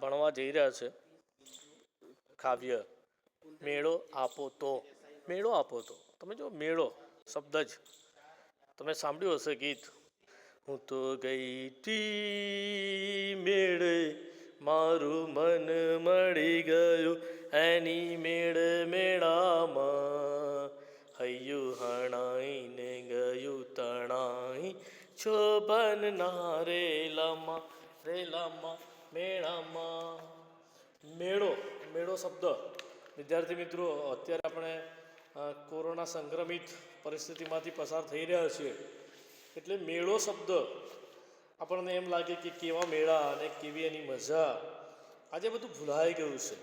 ભણવા જઈ રહ્યા છે. કાવ્ય, મેળો આપો તો. મેળો આપો તો. તમે જો મેળો, શબ્દ જ. તમે સાંભળ્યું હશે ગીત. હું તો ગઈ તી મેળે, મારું મન મળી ગયું એની મેળ મેળામાં. હૈયું હણાઈને ગયું તણાઈ શોભન ના રેલામાં રેલામાં. મેળામાં. મેળો મેળો શબ્દ. વિદ્યાર્થી મિત્રો, અત્યારે આપણે કોરોના સંક્રમિત પરિસ્થિતિમાંથી પસાર થઈ રહ્યા છીએ. એટલે મેળો શબ્દ આપણને એમ લાગે કે કેવા મેળા અને કેવી એની મજા. આજે બધું ભૂલાઈ ગયું છે.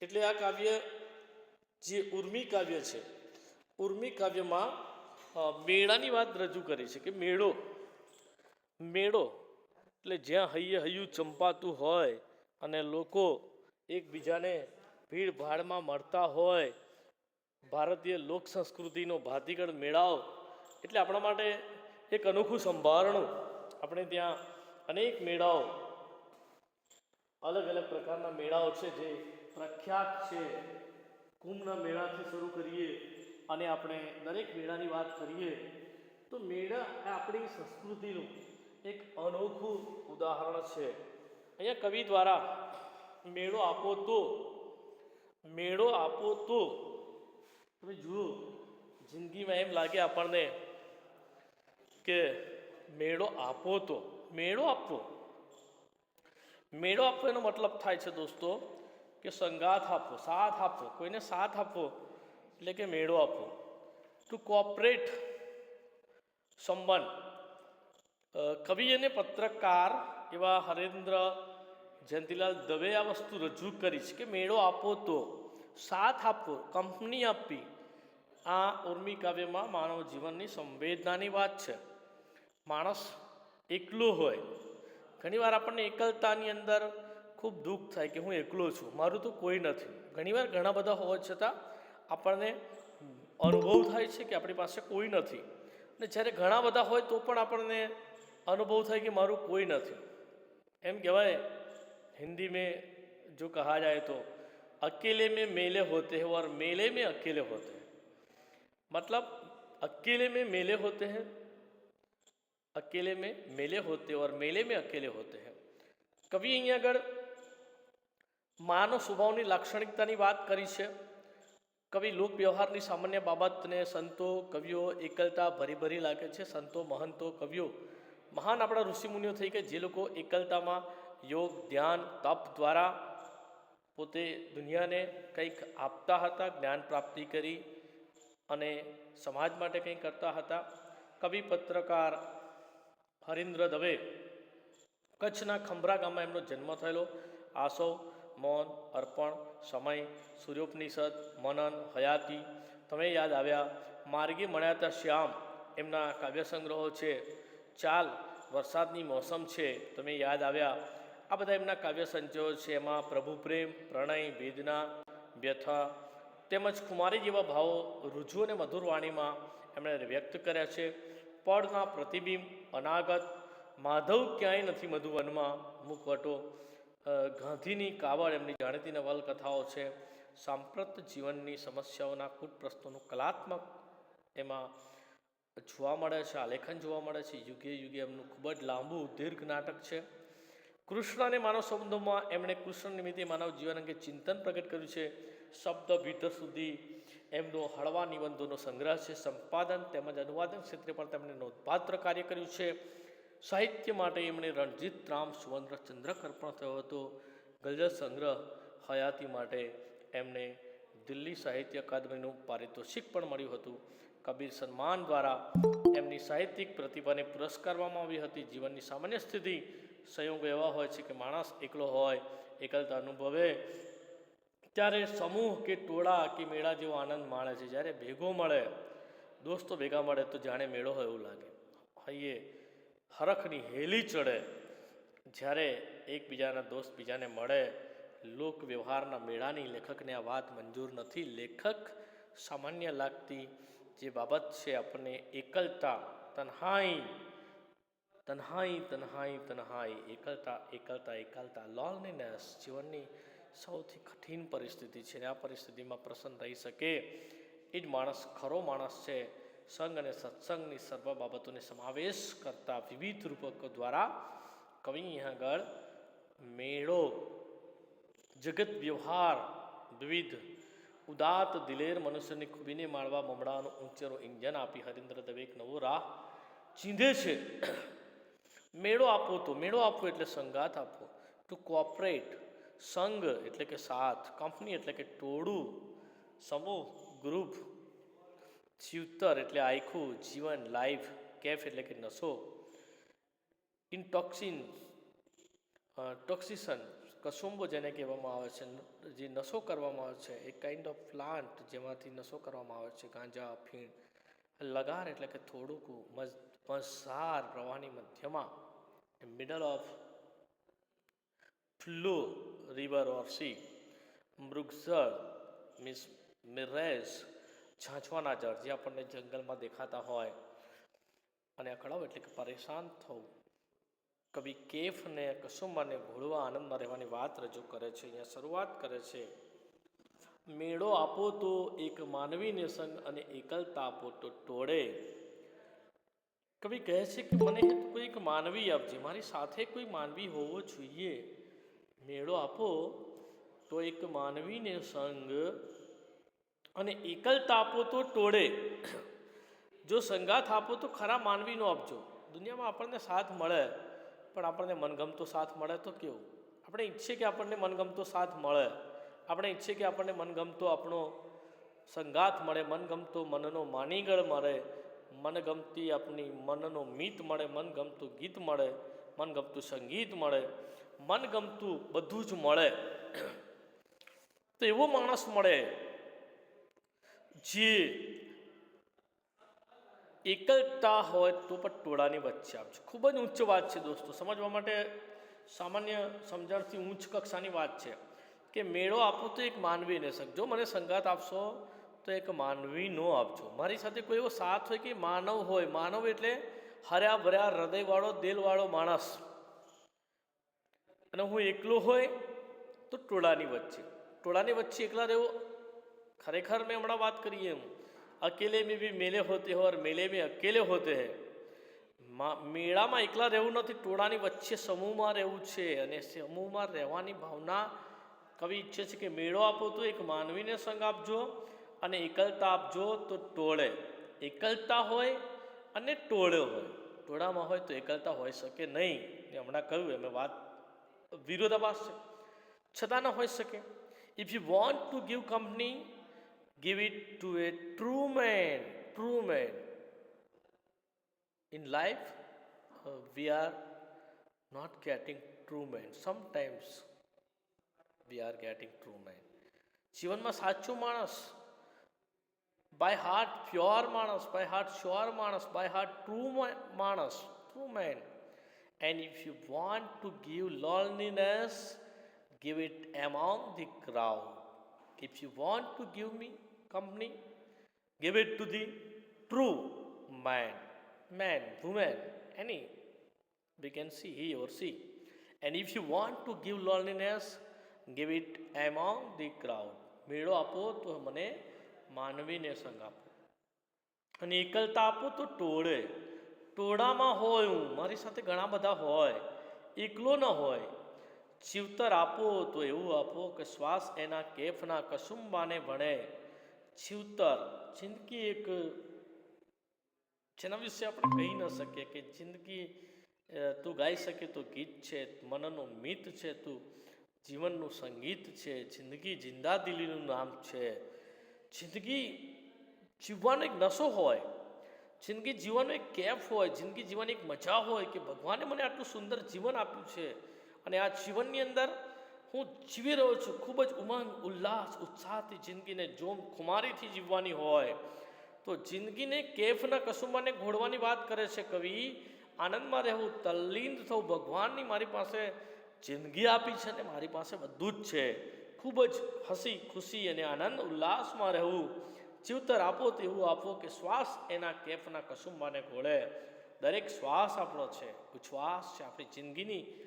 એટલે આ કાવ્ય જે ઉર્મી કાવ્ય છે, ઉર્મી કાવ્યમાં મેળાની વાત રજૂ કરી છે કે મેળો મેળો એટલે જ્યાં હૈયે હૈયું ચંપાતું હોય અને લોકો એકબીજાને ભીડ ભાડમાં મળતા હોય, ભારતીય લોક સંસ્કૃતિનો ભાતીગળ મેળાવ, એટલે આપણા માટે એક અનોખું સંભારણું. આપણે ત્યાં અનેક મેળાઓ, અલગ અલગ પ્રકારના મેળાઓ છે જે પ્રખ્યાત છે. કુંભના મેળાથી શરૂ કરીએ અને આપણે દરેક મેળાની વાત કરીએ, તો મેળા એ આપણી સંસ્કૃતિનું એક અનોખું ઉદાહરણ છે. અહીંયા કવિ દ્વારા મેળો આપો તો, મેળો આપો તો. તમે જુઓ, જિંદગીમાં એમ લાગે આપણને કે મેળો આપો તો. મેળો આપવો. મેળો આપવો એનો મતલબ થાય છે દોસ્તો કે સંગાથ આપવો, સાથ આપવો, કોઈને સાથ આપવો એટલે કે મેળો આપવો. ટુ કોપરેટ સંબંધ. કવિ અને પત્રકાર એવા હરેન્દ્ર જયંતિલાલ દવે આ વસ્તુ રજૂ કરી છે કે મેળો આપો તો, સાથ આપવો કંપની આપવી આ ઉર્મી કાવ્યમાં માનવ જીવનની સંવેદનાની વાત છે. માણસ એકલો હોય. ઘણીવાર આપણને એકલતાની અંદર ખૂબ દુઃખ થાય કે હું એકલો છું, મારું તો કોઈ નથી. ઘણીવાર ઘણા બધા હોવા છતાં આપણને અનુભવ થાય છે કે આપણી પાસે કોઈ નથી. અને જ્યારે ઘણા બધા હોય તો પણ આપણને અનુભવ થાય કે મારું કોઈ નથી એમ કહેવાય हिंदी में जो कहा जाए तो अकेले में मेले होते हैं और मेले में अकेले होते हैं मतलब अकेले में मेले होते हैं अकेले में मेले होते हैं और मेले में अकेले होते हैं કવિ અહીંયા આગળ માનવ સ્વભાવની લાક્ષણિકતાની વાત કરી છે કવિ લોક વ્યવહારની સામાન્ય બાબતને સંતો કવિઓ એકલતા ભરી ભરી લાગે છે સંતો મહંતો કવિઓ મહાન આપણા ઋષિમુનિઓ થઈ કે જે લોકો એકલતામાં યોગ, ધ્યાન, તપ દ્વારા પોતે દુનિયાને કંઈક આપતા હતા, જ્ઞાન પ્રાપ્તિ કરી અને સમાજ માટે કંઈક કરતા હતા. કવિ, પત્રકાર હરીન્દ્ર દવે કચ્છના ખંભરા ગામમાં એમનો જન્મ થયેલો. આસો, મૌન, અર્પણ, સમય, સૂર્યોપનિષદ, મનન, હયાતી. તમે યાદ આવ્યા, માર્ગી મળ્યા હતા શ્યામ. એમના કાવ્ય સંગ્રહો છે. ચાલ વરસાદની મોસમ છે, તમે યાદ આવ્યા. આ બધા એમના કાવ્ય સંચયો છે, એમાં પ્રભુ પ્રેમ, પ્રણય, વેદના, વ્યથા તેમજ કુમારી જેવા ભાવો રુજુ અને મધુર વાણીમાં એમણે વ્યક્ત કર્યા છે. પળના પ્રતિબિંબ, અનાગત, માધવ ક્યાંય નથી મધુવનમાં મુખવટો. ગાંધીની કાવડ એમની જાણીતી નવલકથાઓ છે. સાંપ્રત જીવનની સમસ્યાઓના કૂટપ્રસ્તોનું કલાત્મક એમાં જોવા મળે છે, આલેખન જોવા મળે છે, યુગે યુગે એમનું ખૂબ જ લાંબુ, દીર્ઘ નાટક છે. કૃષ્ણ અને માનવ સંબંધોમાં એમણે કૃષ્ણ નિમિત્તે માનવ જીવન અંગે ચિંતન પ્રગટ કર્યું છે. શબ્દ ભીતર સુધી એમનો હળવા નિબંધોનો સંગ્રહ છે. સંપાદન તેમજ અનુવાદન ક્ષેત્રે પણ તેમણે નોંધપાત્ર કાર્ય કર્યું છે. સાહિત્ય માટે એમણે રણજીત રામ, સુવર્ણ ચંદ્રક અર્પણ થયો હતો. ગઝલ સંગ્રહ હયાતી માટે એમને દિલ્હી સાહિત્ય અકાદમીનું પારિતોષિક પણ મળ્યું હતું. કબીર સન્માન દ્વારા એમની સાહિત્યિક પ્રતિભાને પુરસ્કારવામાં આવી હતી. જીવનની સામાન્ય સ્થિતિ સંયોગ એવા હોય છે કે માણસ એકલો હોય, એકલતા અનુભવે. ત્યારે સમૂહ કે ટોળા કે મેળા જેવો આનંદ માણે છે. જ્યારે ભેગો મળે, દોસ્તો ભેગા મળે તો જાણે મેળો હોય એવું લાગે. હૈયે, હરખની હેલી ચડે. જ્યારે એકબીજાના દોસ્ત બીજાને મળે, લોક વ્યવહારના મેળાની લેખકને આ વાત મંજૂર નથી. લેખક સામાન્ય લાગતી જે બાબત છે આપણને એકલતા, તન્હાઈ તન્હાઈ તન્હાઈ તન્હાઈ, એકલતા એકલતા એકલતા લોનલીનેસ જીવનની સૌથી કઠિન પરિસ્થિતિ છે અને આ પરિસ્થિતિમાં પ્રસન્ન રહી શકે એ જ માણસ, ખરો માણસ છે. સંગ અને સત્સંગની સર્વ બાબતોને સમાવેશ કરતા વિવિધ રૂપકો દ્વારા કવિ આગળ મેળો, જગત વ્યવહાર, વિવિધ ઉદાત દિલેર મનુષ્યની ખૂબીને માળવા મમડાનું ઊંચેનું ઇંજન આપી હરિન્દ્ર દવે એક નવો રાહ ચીંધે છે. મેળો આપવો તો, મેળો આપવો એટલે સંગાત આપવો ટુ કોઓપરેટ સંઘ એટલે કે સાથ કંપની એટલે કે ટોળું, સમૂહ ગ્રુપ જીવતર એટલે આખું જીવન લાઈફ કેફ એટલે કે નશો ઇન્ટોક્સિન ટોક્સિશન કસુંબો જેને કહેવામાં આવે છે, જે નશો કરવામાં આવે છે એક કાઇન્ડ ઓફ પ્લાન્ટ જેમાંથી નશો કરવામાં આવે છે, ગાંજા, ફીણ, લગાર એટલે કે થોડુંક મઝાર પ્રવાહની મધ્યમાં middle of flow river or sea મૃગઝળ, miss, mirage ઝાંચવાના જળ જે આપણને જંગલમાં દેખાતા હોય. અને અકળાવ એટલે કે પરેશાન થવું. કવિ કેફને કસુંબાને ઘોળવા આનંદમાં રહેવાની વાત રજૂ કરે છે, અહીંયા શરૂઆત કરે છે. મેળો આપો તો એક માનવીને સંગ અને એકલતા આપો તો ટોળે. કવિ કહે છે કે મને કોઈ એક માનવી આપજે, મારી સાથે કોઈ માનવી હોવો જોઈએ. મેળો આપો તો એક માનવીને સંગ અને એકલતા આપો તો ટોળે. જો સંગાથ આપો તો ખરા માનવીનો આપજો. દુનિયામાં આપણને સાથ મળે. પણ આપણને મનગમતો સાથ મળે તો કેવું? આપણે ઈચ્છીએ કે આપણને મનગમતો સાથ મળે. આપણે ઈચ્છીએ કે આપણને મનગમતો આપણો સંગાથ મળે, મનગમતો મનનો માનીગળ મળે, મનગમતી આપણી મનનો મિત મળે, મનગમતું ગીત મળે, મનગમતું સંગીત મળે, મનગમતું બધું જ મળે. તો એવો માણસ મળે જે એકલતા હોય તો પણ ટોળાની વચ્ચે આપજો ખૂબ જ ઉચ્ચ વાત છે દોસ્તો. સમજવા માટે સામાન્ય સમજણથી ઉચ્ચ કક્ષાની વાત છે કે મેળો આપો તો એક માનવીને શકજો મને સંગાત આપશો તો એક માનવી નો આપજો. મારી સાથે કોઈ એવો સાથ હોય કે માનવ હોય, માનવ એટલે હર્યા ભર્યા હૃદયવાળો, દિલવાળો માણસ. અને હું એકલો હોય તો ટોળાની વચ્ચે. ટોળાની વચ્ચે એકલા રહેવો ખરેખર મેં હમણાં વાત કરીએ એમ. अकेले में भी मेले होते हैं और मेले में अकेले होते हैं મા- મેળામાં એકલા રહેવું નથી ટોળાની વચ્ચે સમૂહમાં રહેવું છે અને સમૂહમાં રહેવાની ભાવના કવિ ઈચ્છે છે કે મેળો આપો તો એક માનવીને સંગ આપજો અને એકલતા આપજો તો ટોળે એકલતા હોય અને ટોળે હોય ટોળામાં હોય તો એકલતા હોઈ શકે નહીં એ હમણાં કહ્યું એમ વાત વિરોધાભાસ છે છતાં ન હોઈ શકે if you want to give company give it to a true man true man in life uh, we are not getting true men sometimes we are getting true men જીવનમાં સાચો માણસ બાય હાર્ટ પ્યોર માણસ by heart sure માણસ by heart true માણસ true man and if you want to give loneliness give it among the crowd if you want to give me company give it to the true man man woman any we can see he or she and if you want to give loneliness give it among the crowd મેળો આપો તો મને માનવીને સંગ આપો અને એકલતા આપો તો ટોળે ટોળામાં હોય હું મારી સાથે ઘણા બધા હોય એકલો ન હોય જીવતર આપો તો એવું આપો કે શ્વાસ એના કેફના કસુંબાને ભણે જીવતર. જિંદગી એક, જેના વિશે આપણે કહી ન શકીએ કે જિંદગી તું ગાઈ શકે તો ગીત છે, મનનું મિત છે, તું જીવનનું સંગીત છે, જિંદગી જિંદાદિલીનું નામ છે. જિંદગી જીવવાનો એક નશો હોય. જિંદગી જીવવાનો એક કેફ હોય, જિંદગી જીવવાની એક મજા હોય કે ભગવાને મને આટલું સુંદર જીવન આપ્યું છે. અને આ જીવનની અંદર હું જીવી રહ્યો છું. ખૂબ જ ઉમંગ, ઉલ્લાસ, ઉત્સાહથી જિંદગીને જોમ ખુમારીથી જીવવાની હોય. તો જિંદગીને કેફના કસુંબાને ઘોડવાની વાત કરે છે કવિ. આનંદમાં રહેવું તલ્લીન થવું ભગવાનની મારી પાસે જિંદગી આપી છે ને મારી પાસે બધું જ છે. ખૂબ જ હસી, ખુશી અને આનંદ, ઉલ્લાસમાં રહેવું. જીવતર આપો તેવું આપો કે શ્વાસ એના કેફના કસુંબાને ઘોળે. દરેક શ્વાસ આપણો છે. ઉચ્છ્વાસ છે આપણી જિંદગીની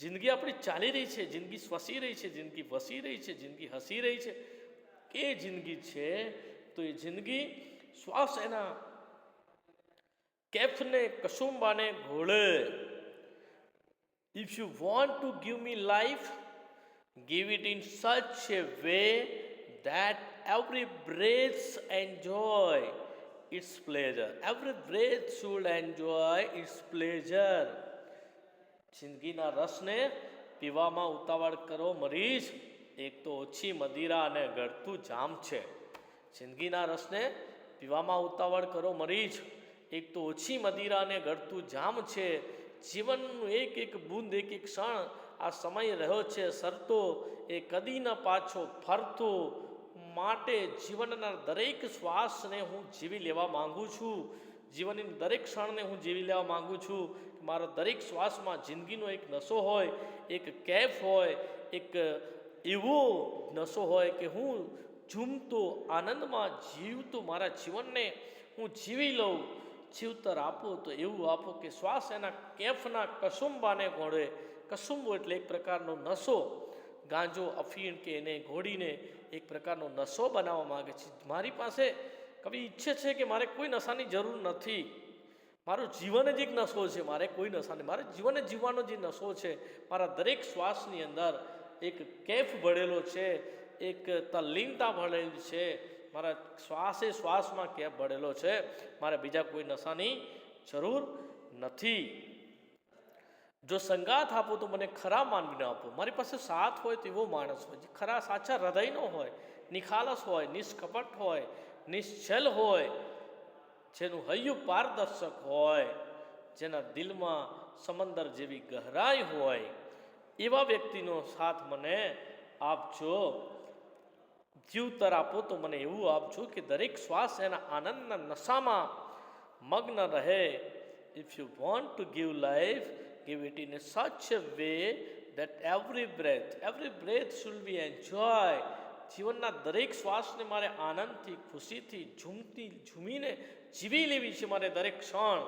જિંદગી આપણી ચાલી રહી છે જિંદગી શ્વસી રહી છે જિંદગી વસી રહી છે જિંદગી હસી રહી છે કે જિંદગી છે તો એ જિંદગી શ્વાસ એના કેફને કસુંબાને ઘોળે If you want to give me life, give it in such a way that every breath enjoy its pleasure. Every breath should enjoy its pleasure. જિંદગીના રસને પીવામાં ઉતાવળ કરો મરીજ એક તો ઓછી મદિરા અને ગળતું જામ છે. જિંદગીના રસને પીવામાં ઉતાવળ કરો મરીજ એક તો ઓછી મદિરા અને ગળતું જામ છે. જીવનનું એક એક બૂંદ, એક એક ક્ષણ આ સમય રહ્યો છે સરતો. એ કદી ન પાછો ફરતો. માટે જીવનના દરેક શ્વાસને હું જીવી લેવા માગું છું. જીવનની દરેક ક્ષણને હું જીવી લેવા માગું છું. મારા દરેક શ્વાસમાં જિંદગીનો એક નશો હોય, એક કેફ હોય, એક એવો નશો હોય કે હું ઝૂમતો, આનંદમાં જીવતો મારા જીવનને હું જીવી લઉં, જીવતર આપો તો એવું આપો કે શ્વાસ એના કેફના કસુંબાને ઘોડે. કસુંબો એટલે એક પ્રકારનો નશો. ગાંજો, અફીણ કે એને ઘોડીને એક પ્રકારનો નશો બનાવવા માગે છે. મારી પાસે કવિ ઈચ્છે છે કે મારે કોઈ નશાની જરૂર નથી. મારું જીવન જ એક નશો છે, મારે કોઈ નશા નહીં. મારે જીવન જીવવાનો જે નશો છે, મારા દરેક શ્વાસની અંદર એક કેફ ભળેલો છે, એક તલ્લીનતા ભળેલી છે, મારા શ્વાસે શ્વાસમાં કેફ ભળેલો છે, મારે બીજા કોઈ નશાની જરૂર નથી. જો સંગાથ આપો તો મને ખરા માનવીને આપો. મારી પાસે સાથ હોય તો એવો માણસ હોય, જે ખરા સાચા હૃદયનો હોય, નિખાલસ હોય, નિષ્કપટ હોય, નિશ્ચલ હોય જેનું હૈયું પારદર્શક હોય, જેના દિલમાં સમંદર જેવી ગહરાઈ હોય, એવા વ્યક્તિનો સાથ મને આપજો. જીવતર આપો તો મને એવું આપજો કે દરેક શ્વાસ એના આનંદના નશામાં મગ્ન રહે. If you want to give life give it in a such way way every breath every breath breath should enjoy જીવનના દરેક શ્વાસને મારે આનંદથી, ખુશીથી, ઝૂમતી, ઝૂમીને જીવી લેવી છે મારે દરેક ક્ષણ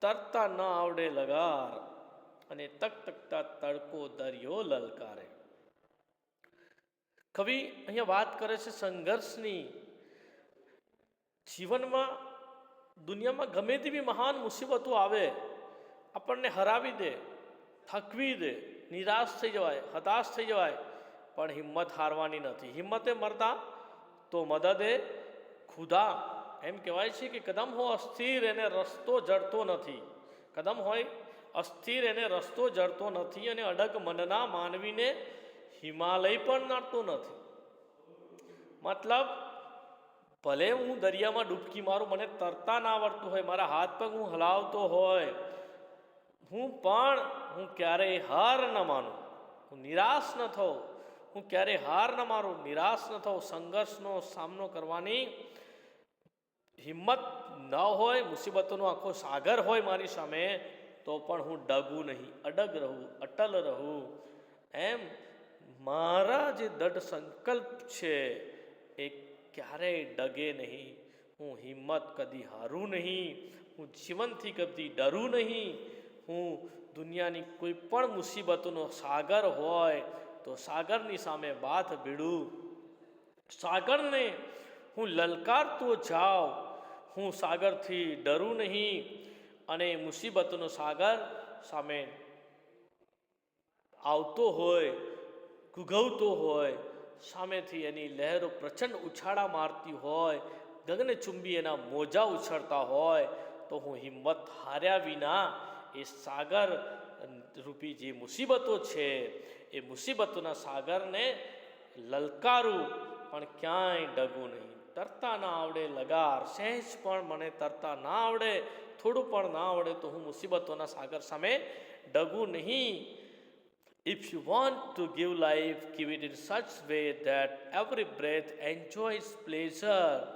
તરતા ન આવડે લગાર અને તક તકતા તડકો દરિયો લલકારે. કવિ અહીંયા વાત કરે છે સંઘર્ષની. જીવનમાં દુનિયામાં ગમે તેવી મહાન મુસીબતો આવે, આપણને હરાવી દે, થકવી દે, નિરાશ થઈ જવાય, હતાશ થઈ જવાય, પણ હિંમત હારવાની નથી. હિંમતે મરતા તો મદદે, ખુદા એમ કહેવાય છે કે કદમ હો અસ્થિર એને રસ્તો જડતો નથી. કદમ હોય અસ્થિર એને રસ્તો જડતો નથી અને અડગ મનના માનવીને હિમાલય પણ નડતો નથી. મતલબ, ભલે હું દરિયામાં ડૂબકી મારું, મને તરતા ના આવડતું હોય, મારા હાથ પગ હું હલાવતો હોય, હું પણ હું ક્યારેય હાર ન માનું. હું નિરાશ ન થઉં. હું ક્યારેય હાર ન મારું. નિરાશ ન થઉં. સંઘર્ષનો સામનો કરવાની હિંમત ન હોય, મુસીબતોનો આખો સાગર હોય મારી સામે, તો પણ હું ડગું નહીં, અડગ રહું, અટલ રહું. એમ મારા જે દઢ સંકલ્પ છે, એ ક્યારેય ડગે નહીં. હું હિંમત કદી હારું નહીં, હું જીવનથી કદી ડરું નહીં. હું દુનિયાની કોઈ પણ મુસીબતોનો સાગર હોય, તો સાગરની સામે બાથ ભીડું. સાગરને હું લલકારતો જાઉં, હું સાગરથી ડરું નહીં અને મુસીબતનો સાગર સામે આવતો હોય ગુગવતો હોય, સામેથી એની લહેરો પ્રચંડ ઉછાળા મારતી હોય ગગને ચુંબી એના મોજા ઉછળતા હોય, તો હું હિંમત હાર્યા વિના એ સાગર રૂપી જે મુસીબતો છે, એ મુસીબતોના સાગરને લલકારું, પણ ક્યાંય ડગું નહીં. તરતા ના આવડે, લગાર, સહેજ પણ મને તરતા ના આવડે, થોડું પણ ના આવડે તો હું મુસીબતોના સાગર સામે ડગું નહીં. If you want to give life give it in such way that every breath enjoys pleasure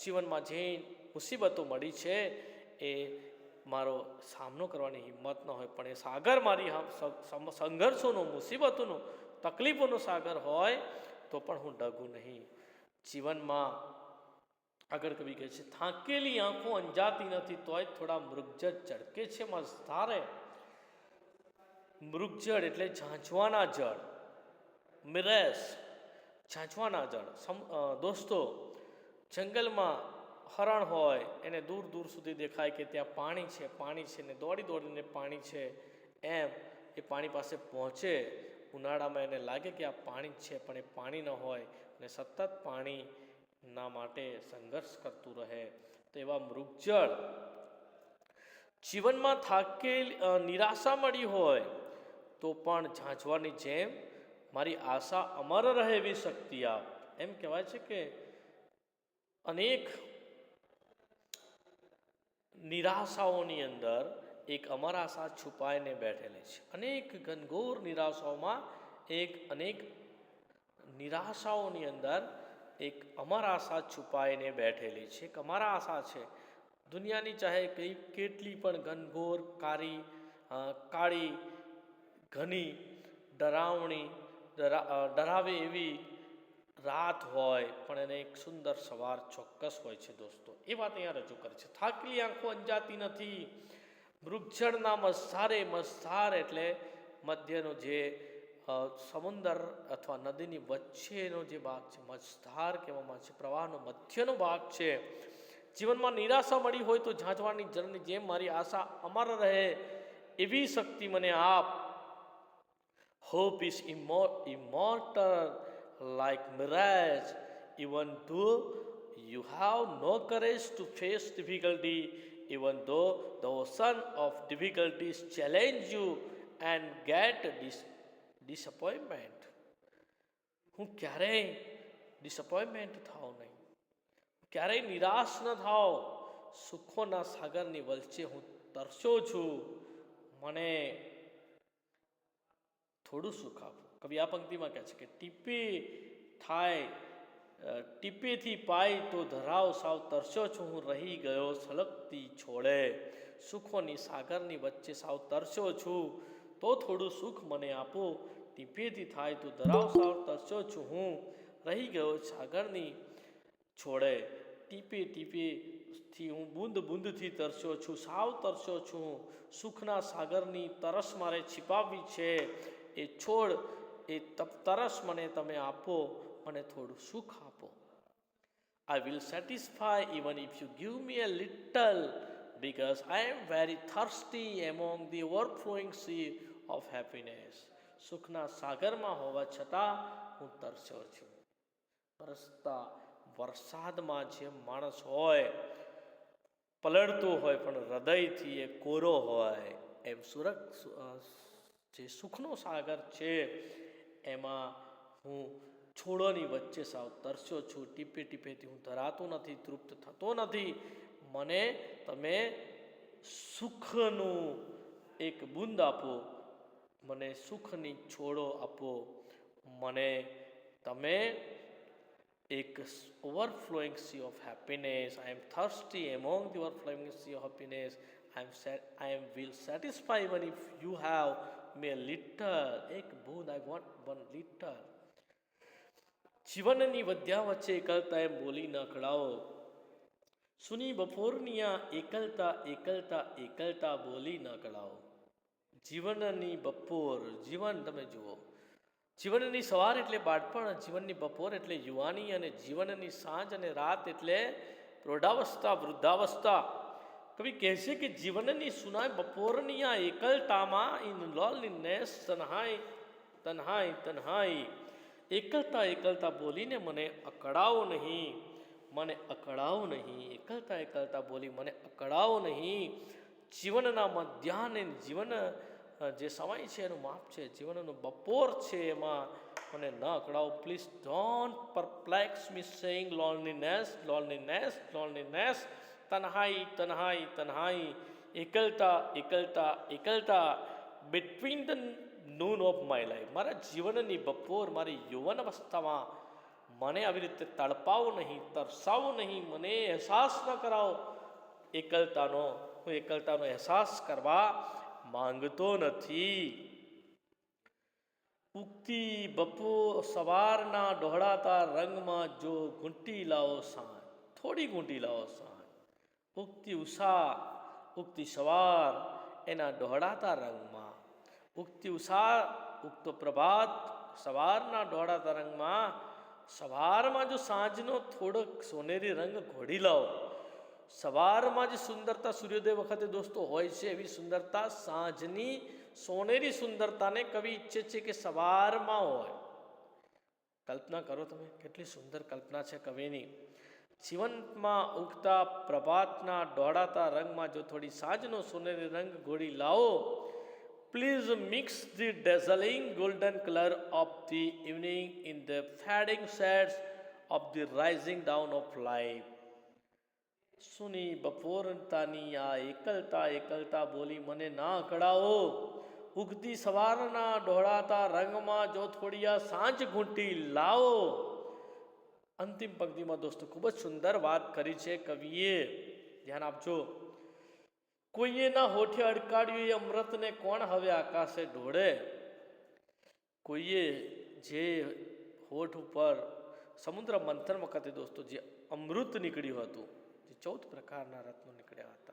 જીવનમાં જે મુસીબતો મળી છે, એ મારો સામનો કરવાની હિંમત ન હોય, પણ એ સાગર મારી સંઘર્ષોનો, મુસીબતોનો, તકલીફોનો સાગર હોય, તો પણ હું ડગું નહીં. જીવનમાં આગળ કવિ કહે છે, થાકેલી આંખો અંજાતી નથી તોય થોડા મૃગજળ ઝડકે છે મસ્તારે મૃગજળ એટલે ઝાંચવાના જળ. મિરેસ ઝાંચવાના જળ. સમ દોસ્તો, જંગલમાં હરણ હોય, એને દૂર દૂર સુધી દેખાય કે ત્યાં પાણી છે પાણી છે ને દોડી દોડીને પાણી છે. એમ એ પાણી પાસે પહોંચે. ઉનાળામાં એને લાગે કે આ પાણી જ છે, પણ એ પાણી ન હોય અને સતત પાણીના માટે સંઘર્ષ કરતું રહે તો એવા મૃગજળ જીવનમાં થાકેલ નિરાશા મળી હોય તો પણ ઝાંઝવાની જેમ મારી આશા અમર રહે એવી શક્તિ આપ. એમ કહેવાય છે કે અનેક નિરાશાઓની અંદર એક અમર આશા છુપાઈને બેઠેલી છે. અનેક ઘનઘોર નિરાશાઓમાં એક અનેક નિરાશાઓની અંદર એક અમારા આશા છુપાઈને બેઠેલી છે એક અમારા આશા છે, દુનિયાની ચાહે કઈ કેટલી પણ ઘનઘોર, કારી કાળી, ઘની, ડરાવણી ડરાવે એવી રાત હોય, પણ એને એક સુંદર સવાર ચોક્કસ હોય છે દોસ્તો. એ વાત અહીંયા રજૂ કરે છે. થાકલી આંખો અંજાતી નથી. મૃગજળના મસારે મસાર એટલે મધ્યનો જે સમુંદર અથવા નદીની વચ્ચેનો જે ભાગ છે મજધાર કહેવામાં છે પ્રવાહનો મધ્યનો ભાગ છે જીવનમાં નિરાશા મળી હોય તો ઝાંઝવાની જળની જેમ મારી આશા અમર રહે એવી શક્તિ મને આપ Hope is immor- immortal like mirage, even though you have no courage to face difficulty, even though the ocean of difficulties challenge you and get dis- disappointment. હું ક્યારેય ડિસઅપોઇન્ટમેન્ટ થાવ નહીં. ક્યારેય નિરાશ ન થાવ સુખોના સાગરની વચ્ચે હું તરસ્યો છું. મને થોડું સુખ આપો. કવિ આ પંક્તિમાં કહે છે કે ટીપી થાય ટીપીથી પાય તો ધરાવ સાવ તરસ્યો છું. હું રહી ગયો છલકતી છોડે. સુખોની સાગરની વચ્ચે સાવ તરસ્યો છું. તો થોડું સુખ મને આપો. ટીપેથી થાય તો ધરાવ સાવ તરસ્યો છું હું રહી ગયો સાગરની છોડે ટીપે ટીપે થી હું બુંદ બુંદથી તરસ્યો છું સાવ તરસ્યો છું સુખના સાગરની તરસ મારે छिपाવવી છે એ છોડ એ તપ તરસ મને તમે આપો મને થોડું સુખ આપો I will satisfy even if you give me a little, because I am very thirsty among the overflowing sea of happiness. સુખના સાગરમાં હોવા છતાં હું તરસ્યો છું. વરસતા વરસાદમાં જે માણસ હોય, પલળતું હોય, પણ હૃદયથી એ કોરો હોય, એમ સુરક જે સુખનો સાગર છે, એમાં હું છોડોની વચ્ચે સાવ તરસ્યો છું. ટીપે ટીપેથી હું ધરાતો નથી, તૃપ્ત થતો નથી. મને તમે સુખનું એક બુંદ આપો. મને સુખની છોડો આપો મને તમે એક of happiness. I am thirsty among the overflowing sea of happiness. I am sat, I am will satisfy even if you have me a little. એક બૂંદ I want one little. જીવનની વધ્યા વચ્ચે એકલતા એમ બોલી ન કળાવો સુની બપોરની એકલતા એકલતા એકલતા બોલી ન કળાવો જીવનની બપોર, જીવન તમે જુઓ. જીવનની સવાર એટલે બાળપણ, જીવનની બપોર એટલે યુવાની અને જીવનની સાંજ અને રાત એટલે પ્રૌઢાવસ્થા, વૃદ્ધાવસ્થા. કવિ કહે છે કે જીવનની સુનાય બપોરની આ એકલતામાં ઇન લોનલીનેસ તનહાઈ તનહાઈ તન્હાઈ એકલતા એકલતા બોલીને મને અકળાવો નહીં, મને અકળાવો નહીં. એકલતા એકલતા બોલી મને અકળાવો નહીં. જીવનના મધ્યાહને જીવન જે સમય છે એનું માપ છે, જીવનનો બપોર છે એમાં. મને ન અકળાવો please don't perplex me saying loneliness loneliness loneliness તન્હાઈ, તનહાઈ, તન્હાઈ. એકલતા એકલતા એકલતા. Between the noon of my life મારા જીવનની બપોર, મારી યુવન અવસ્થામાં મને આવી રીતે તડપાવો નહીં, તરસાવો નહીં, મને અહેસાસ ન કરાવો. એકલતાનો, હું એકલતાનો અહેસાસ કરવા માંગતો નથી. ઉગતી બપો સવારના ડહોળાતા રંગમાં જો ઘૂંટી લાવો સાંજ, થોડી ઘૂંટી લાવો સાંજ. ઉગતી ઉષા ઉગતી સવાર, એના દોડાતા રંગમાં. ઉગતી ઉષા ઉગતો પ્રભાત, સવારના દોડાતા રંગમાં. સવારમાં જો સાંજનો થોડોક સોનેરી રંગ ઘોડી લાવો સવારમાં જે સુંદરતા સૂર્યોદય વખતે દોસ્તો હોય છે એવી સુંદરતા, સાંજની સોનેરી સુંદરતાને કવિ ઈચ્છે છે કે સવારમાં હોય. કલ્પના કરો તમે, કેટલી સુંદર કલ્પના છે કવિની. જીવનમાં ઉગતા પ્રભાતના દોડાતા રંગમાં જો થોડી સાંજનો સોનેરી રંગ ઘોડી લાવો please mix the dazzling golden colour of the evening in the fading shades of the rising down of life સુની બપોરતાની આ એકલતા એકલતા બોલી, મને ના કડાવો ઉગતી સવારના ઢોળાતા રંગમાં જો થોડીયા સાંજ ઘૂંટી લાવો. અંતિમ પંક્તિમાં દોસ્તો ખૂબ જ સુંદર વાત કરી છે કવિએ. ધ્યાન આપજો. કોઈએ ના હોઠે અડકાડ્યું એ અમૃતને કોણ હવે આકાશે ઢોળે? કોઈએ જે હોઠ ઉપર સમુદ્ર મંથન વખતે દોસ્તો જે અમૃત નીકળ્યું હતું ચૌદ પ્રકારના રત્નો નીકળ્યા હતા.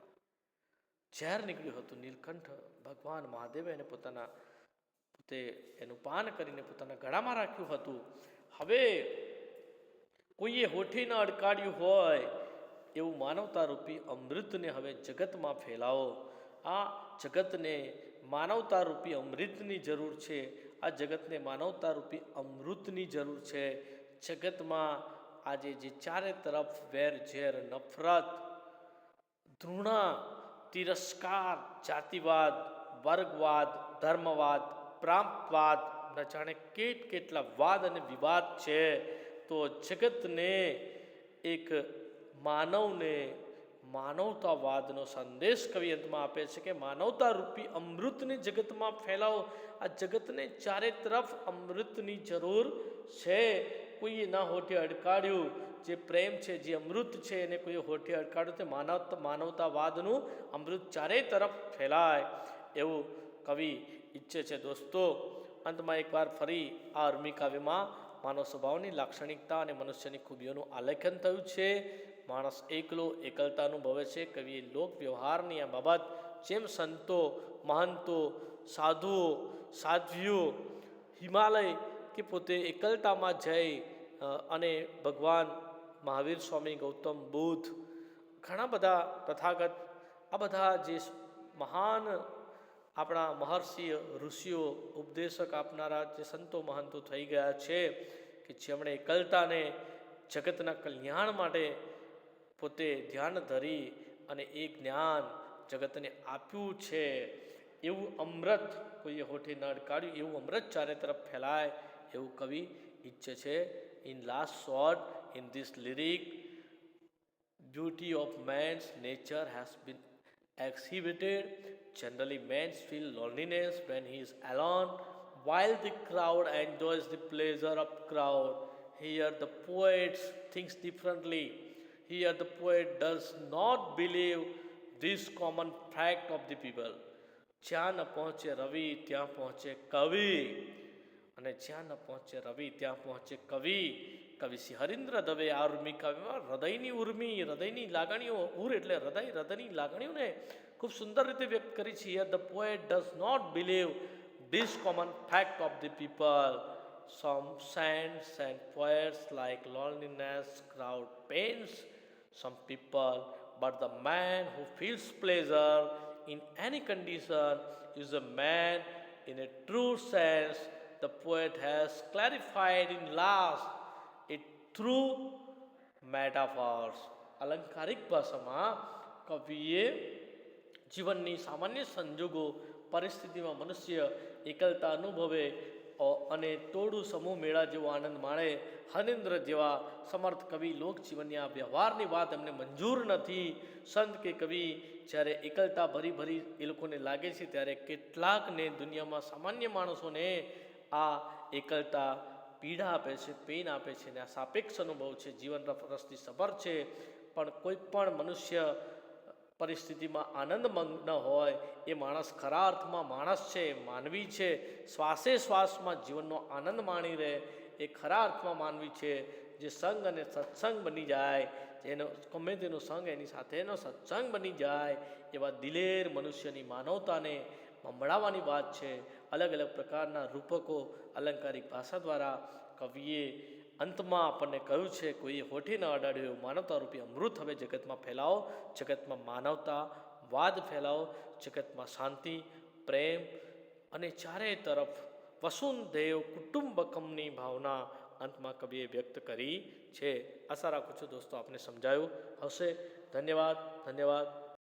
ઝેર નીકળ્યું હતું નીલકંઠ, ભગવાન મહાદેવે એને પોતાના પોતે એનું પાન કરીને પોતાના ગળામાં રાખ્યું હતું. હવે કોઈએ હોઠી ન અડકાડ્યું હોય એવું માનવતા રૂપી અમૃતને હવે જગતમાં ફેલાવો. આ જગતને માનવતા રૂપી અમૃતની જરૂર છે. આ જગતને માનવતા રૂપી અમૃતની જરૂર છે. જગતમાં આજે જે ચારે તરફ વેર, ઝેર, નફરત, ધૃણા, તિરસ્કાર, જાતિવાદ, વર્ગવાદ, ધર્મવાદ, પ્રાંતવાદ ન જાણે કેટ કેટલા વાદ અને વિવાદ છે, તો જગતને એક માનવને માનવતાવાદનો સંદેશ કવિ અંતમાં આપે છે કે માનવતા રૂપી અમૃતને જગતમાં ફેલાવો. આ જગતને ચારે તરફ અમૃતની જરૂર છે. કોઈએ ના હોઠે અડકાડ્યું, જે પ્રેમ છે, જે અમૃત છે, એને કોઈ હોઠે અડકાડ્યું તે માનવ માનવતાવાદનું અમૃત ચારેય તરફ ફેલાય એવું કવિ ઈચ્છે છે. દોસ્તો, અંતમાં એકવાર ફરી આ અર્મી કાવ્યમાં માનવ સ્વભાવની લાક્ષણિકતા અને મનુષ્યની ખૂબીઓનું આલેખન થયું છે. માણસ એકલો, એકલતા અનુભવે છે. કવિએ લોક વ્યવહારની આ બાબત જેમ સંતો, મહંતો, સાધુઓ, સાધ્વીઓ, હિમાલય કે પોતે એકલતામાં જઈ અને ભગવાન મહાવીર સ્વામી ગૌતમ બુદ્ધ ઘણા બધા તથાગત, આ બધા જે મહાન આપણા મહર્ષિ ઋષિઓ ઉપદેશક આપનારા જે સંતો મહંતો થઈ ગયા છે કે જેમણે એકલતાને જગતના કલ્યાણ માટે પોતે ધ્યાન ધરી અને એ જ્ઞાન જગતને આપ્યું છે. એવું અમૃત કોઈએ હોઠે ન અડકાડ્યું એવું અમૃત ચારે તરફ ફેલાય એવું કવિ ઈચ્છે છે in last short in this lyric beauty of man's nature has been exhibited. Generally, men feel loneliness when he is alone, while the crowd enjoys the pleasure of crowd. Here, the poet thinks differently. Here, the poet does not believe this common fact of the people. જ્યાં ન પહોંચે રવિ ત્યાં પહોંચે કવિ અને જ્યાં ન પહોંચે રવિ, ત્યાં પહોંચે કવિ. કવિ શ્રી હરિન્દ્ર દવે આ ઉર્મી કવિમાં હૃદયની ઉર્મી, હૃદયની લાગણીઓ, ઉર એટલે હૃદય, હૃદયની લાગણીઓને ખૂબ સુંદર રીતે વ્યક્ત કરી છે. The poet does not believe this common fact of the people some sense and poets like loneliness, crowd pains some people, but the man who feels pleasure in any condition is a man in a true sense the poet has clarified in last it through metaphors. અલંકારિક ભાષામાં કવિએ જીવનની સામાન્ય સંજોગો પરિસ્થિતિમાં મનુષ્ય એકલતા અનુભવે અને તોડું સમૂહ મેળા જેવો આનંદ માણે હનેન્દ્ર જેવા સમર્થ કવિ લોકજીવનની આ વ્યવહારની વાત એમને મંજૂર નથી સંત કે કવિ જ્યારે એકલતા ભરી ભરી એ લોકોને લાગે છે ત્યારે કેટલાકને દુનિયામાં સામાન્ય માણસોને આ એકલતા પીડા આપે છે પેન આપે છે ને આ સાપેક્ષ અનુભવ છે. જીવન રફ- રસથી સભર છે. પણ કોઈ પણ મનુષ્ય પરિસ્થિતિમાં આનંદમંગ ન હોય, એ માણસ ખરા અર્થમાં માણસ છે, માનવી છે. શ્વાસે શ્વાસમાં જીવનનો આનંદ માણી રહે, એ ખરા અર્થમાં માનવી છે. જે સંગ અને સત્સંગ બની જાય, જેનો, ગમે તેનો સંગ એની સાથેનો સત્સંગ બની જાય, એવા દિલેર મનુષ્યની માનવતાને મંભળાવવાની વાત છે. અલગ અલગ પ્રકારના રૂપકો અલંકારિક ભાષા દ્વારા કવિએ અંતમાં આપણને કહ્યું છે, કોઈએ હોઠી ન અડાડ્યો એવું માનવતા રૂપી અમૃત. હવે જગતમાં ફેલાવો. જગતમાં માનવતા, વાદ ફેલાવો. જગતમાં શાંતિ, પ્રેમ અને ચારે તરફ વસુંધૈવ કુટુંબકમની ભાવના અંતમાં કવિએ વ્યક્ત કરી છે. આશા રાખું છું દોસ્તો, આપને સમજાયું હશે. ધન્યવાદ ધન્યવાદ.